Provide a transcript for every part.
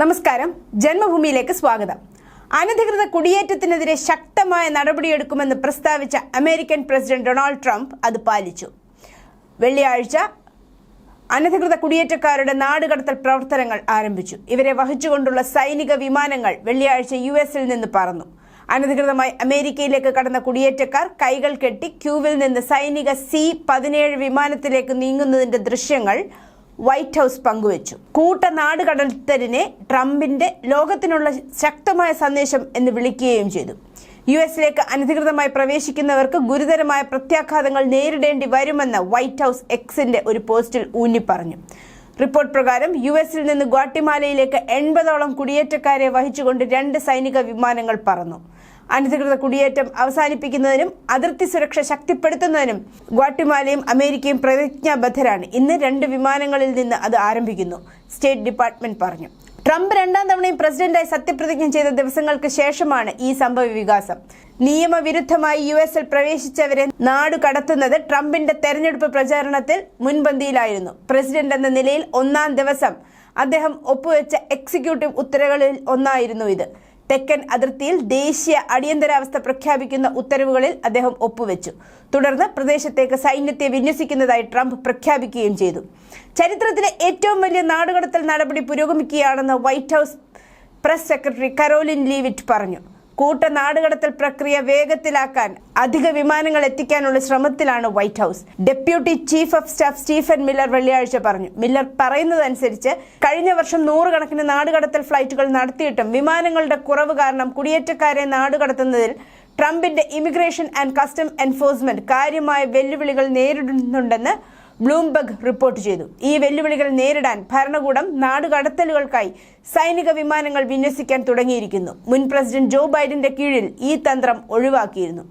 നമസ്കാരം. ജന്മഭൂമിയിലേക്ക് സ്വാഗതം. അനധികൃത കുടിയേറ്റത്തിനെതിരെ ശക്തമായ നടപടിയെടുക്കുമെന്ന് പ്രസ്താവിച്ച അമേരിക്കൻ പ്രസിഡന്റ് ഡൊണാൾഡ് ട്രംപ് അത് പാലിച്ചു. വെള്ളിയാഴ്ച അനധികൃത കുടിയേറ്റക്കാരുടെ നാടുകടത്തൽ പ്രവർത്തനങ്ങൾ ആരംഭിച്ചു. ഇവരെ വഹിച്ചുകൊണ്ടുള്ള സൈനിക വിമാനങ്ങൾ വെള്ളിയാഴ്ച യു എസിൽ നിന്ന് പറന്നു. അനധികൃതമായി അമേരിക്കയിലേക്ക് കടന്ന കുടിയേറ്റക്കാർ കൈകൾ കെട്ടി ക്യൂവിൽ നിന്ന് സൈനിക സി പതിനേഴ് വിമാനത്തിലേക്ക് നീങ്ങുന്നതിന്റെ ദൃശ്യങ്ങൾ വൈറ്റ് ഹൗസ് പങ്കുവച്ചു. കൂട്ട നാടുകടത്തലിനെ ട്രംപിന്റെ ലോകത്തിനുള്ള ശക്തമായ സന്ദേശം എന്ന് വിളിക്കുകയും ചെയ്തു. യു എസിലേക്ക് അനധികൃതമായി പ്രവേശിക്കുന്നവർക്ക് ഗുരുതരമായ പ്രത്യാഘാതങ്ങൾ നേരിടേണ്ടി വരുമെന്ന് വൈറ്റ് ഹൗസ് എക്സിന്റെ ഒരു പോസ്റ്റിൽ ഊന്നി പറഞ്ഞു റിപ്പോർട്ട് പ്രകാരം യു എസിൽ നിന്ന് ഗ്വാട്ടിമാലയിലേക്ക് എൺപതോളം കുടിയേറ്റക്കാരെ വഹിച്ചുകൊണ്ട് രണ്ട് സൈനിക വിമാനങ്ങൾ പറന്നു. അനധികൃത കുടിയേറ്റം അവസാനിപ്പിക്കുന്നതിനും അതിർത്തി സുരക്ഷ ശക്തിപ്പെടുത്തുന്നതിനും ഗ്വാട്ടിമാലയും അമേരിക്കയും പ്രതിജ്ഞാബദ്ധരാണ്. ഇന്ന് രണ്ട് വിമാനങ്ങളിൽ നിന്ന് അത് ആരംഭിക്കുന്നു. സ്റ്റേറ്റ് ഡിപ്പാർട്ട്മെന്റ് പറഞ്ഞു. ട്രംപ് രണ്ടാം തവണയും പ്രസിഡന്റായി സത്യപ്രതിജ്ഞ ചെയ്ത ദിവസങ്ങൾക്ക് ശേഷമാണ് ഈ സംഭവ വികാസം. നിയമവിരുദ്ധമായി യു എസിൽ പ്രവേശിച്ചവരെ നാടു കടത്തുന്നത് ട്രംപിന്റെ തെരഞ്ഞെടുപ്പ് പ്രചാരണത്തിൽ മുൻപന്തിയിലായിരുന്നു. പ്രസിഡന്റ് എന്ന നിലയിൽ ഒന്നാം ദിവസം അദ്ദേഹം ഒപ്പുവെച്ച എക്സിക്യൂട്ടീവ് ഉത്തരവുകളിൽ ഒന്നായിരുന്നു ഇത്. തെക്കൻ അതിർത്തിയിൽ ദേശീയ അടിയന്തരാവസ്ഥ പ്രഖ്യാപിക്കുന്ന ഉത്തരവുകളിൽ അദ്ദേഹം ഒപ്പുവെച്ചു. തുടർന്ന് പ്രദേശത്തേക്ക് സൈന്യത്തെ വിന്യസിക്കുന്നതായി ട്രംപ് പ്രഖ്യാപിക്കുകയും ചെയ്തു. ചരിത്രത്തിലെ ഏറ്റവും വലിയ നാടുകടത്തൽ നടപടി പുരോഗമിക്കുകയാണെന്ന് white house press secretary Karoline Leavitt പറഞ്ഞു. കൂട്ട നാടുകടത്തൽ പ്രക്രിയ വേഗത്തിലാക്കാൻ അധിക വിമാനങ്ങൾ എത്തിക്കാനുള്ള ശ്രമത്തിലാണ് white house. Deputy chief of staff Stephen Miller വെള്ളിയാഴ്ച പറഞ്ഞു. മില്ലർ പറയുന്നതനുസരിച്ച് കഴിഞ്ഞ വർഷം നൂറുകണക്കിന് നാടുകടത്തൽ ഫ്ലൈറ്റുകൾ നടത്തിയിട്ടും വിമാനങ്ങളുടെ കുറവ് കാരണം കുടിയേറ്റക്കാരെ നാടുകടത്തുന്നതിൽ ട്രംപിന്റെ ഇമിഗ്രേഷൻ ആൻഡ് കസ്റ്റം എൻഫോഴ്സ്മെന്റ് കാര്യമായ വെല്ലുവിളികൾ നേരിടുന്നുണ്ടെന്ന് ബ്ലൂംബർഗ് റിപ്പോർട്ട് ചെയ്തു. ഈ വെല്ലുവിളികൾ നേരിടാൻ ഭരണകൂടം നാടുകടത്തലുകൾക്കായി സൈനിക വിമാനങ്ങൾ വിന്യസിക്കാൻ തുടങ്ങിയിരിക്കുന്നു. മുൻ പ്രസിഡന്റ് ജോ ബൈഡന്റെ കീഴിൽ ഈ തന്ത്രം ഒഴിവാക്കിയിരുന്നു.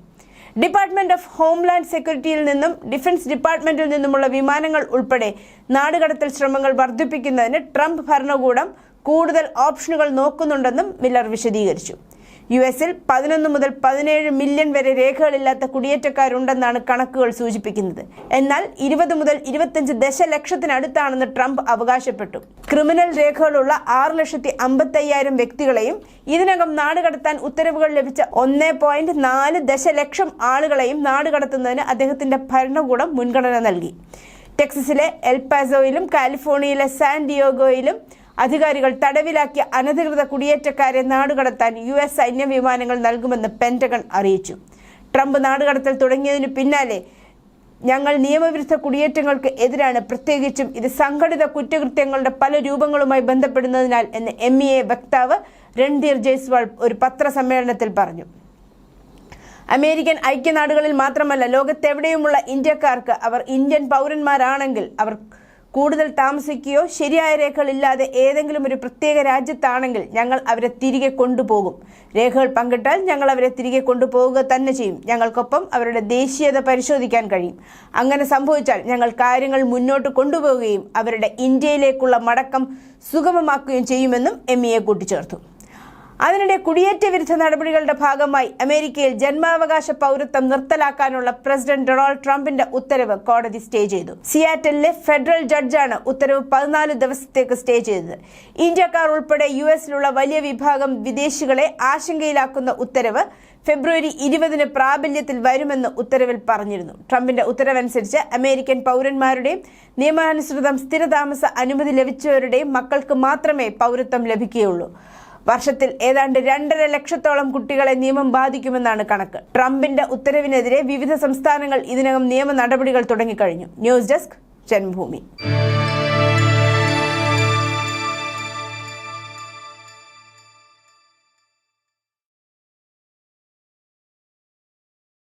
ഡിപ്പാർട്ട്മെന്റ് ഓഫ് ഹോംലാൻഡ് സെക്യൂരിറ്റിയിൽ നിന്നും ഡിഫൻസ് ഡിപ്പാർട്ട്മെന്റിൽ നിന്നുമുള്ള വിമാനങ്ങൾ ഉൾപ്പെടെ നാടുകടത്തൽ ശ്രമങ്ങൾ വർദ്ധിപ്പിക്കുന്നതിന് ട്രംപ് ഭരണകൂടം കൂടുതൽ ഓപ്ഷനുകൾ നോക്കുന്നുണ്ടെന്നും മില്ലർ വിശദീകരിച്ചു. യു എസിൽ പതിനൊന്ന് മുതൽ പതിനേഴ് മില്യൺ വരെ രേഖകളില്ലാത്ത കുടിയേറ്റക്കാരുണ്ടെന്നാണ് കണക്കുകൾ സൂചിപ്പിക്കുന്നത്. എന്നാൽ ഇരുപത് മുതൽ ഇരുപത്തഞ്ച് ദശലക്ഷത്തിനടുത്താണെന്ന് ട്രംപ് അവകാശപ്പെട്ടു. ക്രിമിനൽ രേഖകളുള്ള ആറ് ലക്ഷത്തി അമ്പത്തയ്യായിരം വ്യക്തികളെയും ഇതിനകം നാടുകടത്താൻ ഉത്തരവുകൾ ലഭിച്ച ഒന്ന് പോയിന്റ് നാല് ദശലക്ഷം ആളുകളെയും നാടുകടത്തുന്നതിന് അദ്ദേഹത്തിന്റെ ഭരണകൂടം മുൻഗണന നൽകി. ടെക്സസിലെ എൽപാസോയിലും കാലിഫോർണിയയിലെ സാൻ ഡിയോഗോയിലും അധികാരികൾ തടവിലാക്കിയ അനധികൃത കുടിയേറ്റക്കാരെ നാടുകടത്താൻ യു എസ് സൈന്യ വിമാനങ്ങൾ നൽകുമെന്ന് പെന്റഗൺ അറിയിച്ചു. ട്രംപ് നാടുകടത്തൽ തുടങ്ങിയതിനു പിന്നാലെ ഞങ്ങൾ നിയമവിരുദ്ധ കുടിയേറ്റങ്ങൾക്ക് എതിരാണ്. പ്രത്യേകിച്ചും ഇത് സംഘടിത കുറ്റകൃത്യങ്ങളുടെ പല രൂപങ്ങളുമായി ബന്ധപ്പെടുന്നതിനാൽ എന്ന് എം ഇ എ വക്താവ് രൺധീർ ജയ്സ്വാൾ ഒരു പത്രസമ്മേളനത്തിൽ പറഞ്ഞു. അമേരിക്കൻ ഐക്യനാടുകളിൽ മാത്രമല്ല ലോകത്തെവിടെയുമുള്ള ഇന്ത്യക്കാർക്ക് അവർ ഇന്ത്യൻ പൗരന്മാരാണെങ്കിൽ അവർ കൂടുതൽ താമസിക്കുകയോ ശരിയായ രേഖകളില്ലാതെ ഏതെങ്കിലും ഒരു പ്രത്യേക രാജ്യത്താണെങ്കിൽ ഞങ്ങൾ അവരെ തിരികെ കൊണ്ടുപോകും. രേഖകൾ പങ്കിട്ടാൽ ഞങ്ങൾ അവരെ തിരികെ കൊണ്ടുപോവുക തന്നെ ചെയ്യും. ഞങ്ങൾക്കൊപ്പം അവരുടെ ദേശീയത പരിശോധിക്കാൻ കഴിയും. അങ്ങനെ സംഭവിച്ചാൽ ഞങ്ങൾ കാര്യങ്ങൾ മുന്നോട്ട് കൊണ്ടുപോവുകയും അവരുടെ ഇന്ത്യയിലേക്കുള്ള മടക്കം സുഗമമാക്കുകയും ചെയ്യുമെന്നും എം ഇ എ കൂട്ടിച്ചേർത്തു. അതിനിടെ കുടിയേറ്റ വിരുദ്ധ നടപടികളുടെ ഭാഗമായി അമേരിക്കയിൽ ജന്മാവകാശ പൗരത്വം നിർത്തലാക്കാനുള്ള പ്രസിഡന്റ് ഡൊണാൾഡ് ട്രംപിന്റെ ഉത്തരവ് കോടതി സ്റ്റേ ചെയ്തു. സിയാറ്റലിലെ ഫെഡറൽ ജഡ്ജാണ് ഉത്തരവ് പതിനാല് ദിവസത്തേക്ക് സ്റ്റേ ചെയ്തത്. ഇന്ത്യക്കാർ ഉൾപ്പെടെ യു എസിലുള്ള വലിയ വിഭാഗം വിദേശികളെ ആശങ്കയിലാക്കുന്ന ഉത്തരവ് ഫെബ്രുവരി ഇരുപതിന് പ്രാബല്യത്തിൽ വരുമെന്ന് ഉത്തരവിൽ പറഞ്ഞിരുന്നു. ട്രംപിന്റെ ഉത്തരവനുസരിച്ച് അമേരിക്കൻ പൗരന്മാരുടെയും നിയമാനുസൃതം സ്ഥിരതാമസ അനുമതി ലഭിച്ചവരുടെയും മക്കൾക്ക് മാത്രമേ പൗരത്വം ലഭിക്കുകയുള്ളൂ. വർഷത്തിൽ ഏതാണ്ട് രണ്ടര ലക്ഷത്തോളം കുട്ടികളെ നിയമം ബാധിക്കുമെന്നാണ് കണക്ക്. ട്രംപിന്റെ ഉത്തരവിനെതിരെ വിവിധ സംസ്ഥാനങ്ങൾ ഇതിനകം നിയമ നടപടികൾ തുടങ്ങിക്കഴിഞ്ഞു. News desk Janmabhumi.